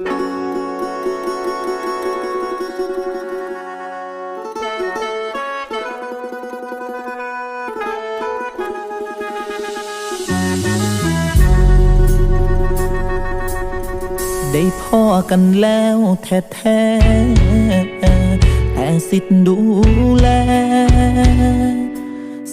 ได้พ่อกันแล้วแท้ๆแต่สิทธิ์ดูแล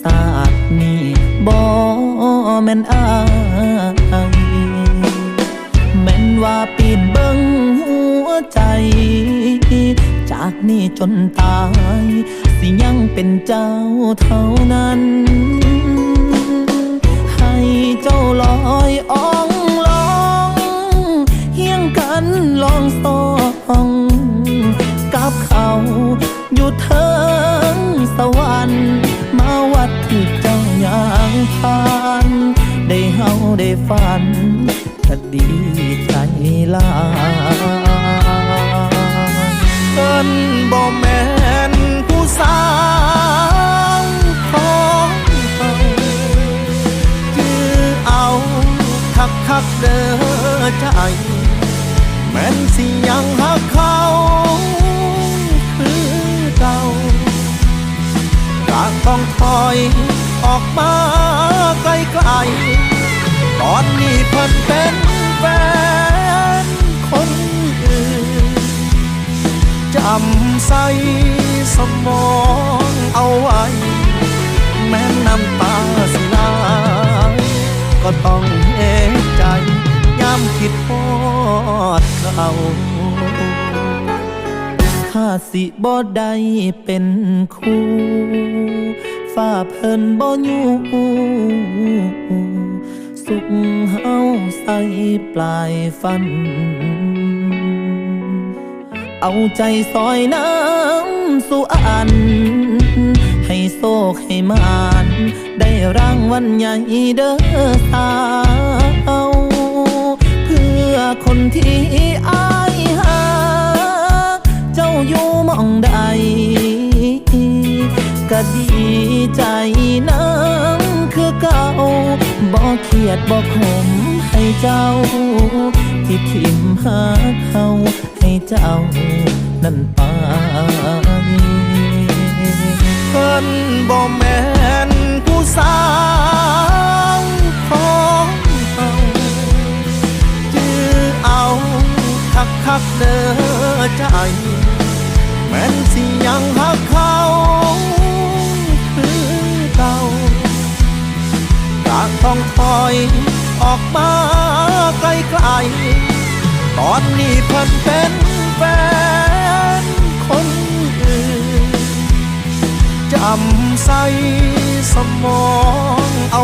ศาสตร์นี้บ่แม่นอาย ว่าปีนเบิ่งหัวใจ จากนี้จนตาย สิยังเป็นเจ้าเท่านั้น ให้เจ้าลอยอ่องลองเฮียงกันลองสอง กับเขาอยู่เทิง ลาเอิ้นบ่แม่นผู้สาวของเขาจือเอาคักคักเด้อใจ แม่นสิยังหักเขาคือเก่าก็ต้องถอยออกมาไกลๆตอนนี้เพิ่นเป็นแฟน จำใสสมองเอาไว้ แม้น้ำตาสิไหลก็ต้องเห็ใจย้ำคิดพอดเขาถ้าสิบ่ได้เป็นคู่ฝ้าเพิ่นบ่อยู่สุขเฮาใส่ปลายฟัน เอาใจซอยน้ำสู่อัน ให้โศกให้มานได้รางวัลใหญ่เด้อสาวเพื่อคนที่อายหาเจ้าอยู่มองใดก็ดีใจน้ำคือเก่าบ่เครียดบ่ขมให้เจ้า ที่ทิมหาเขา เจ้านั้นไปเพิ่นบ่แม่นผู้สาวของเขาจือเอาคักคักเด้อใจ แม่นสิยังหักเขาคือเก่าก็ต้องถอยออกมาไกลๆตอนนี้เพิ่นเป็น แฟนคนอื่นจำใส่สมองเอา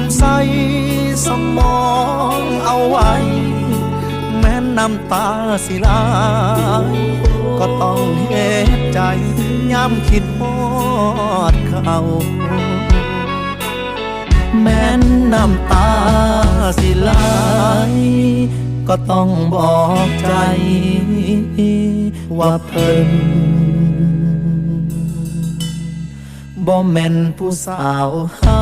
ใส่สมองเอาไว้ แม้น้ำตาสิลายก็ต้องเห็นใจย้ำคิดพอดเขาแม้นน้ำตาสิไหลก็ต้องบอกใจว่าเพิ่นบ่แม่นผู้สาวเฮา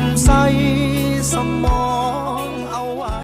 ใส่สม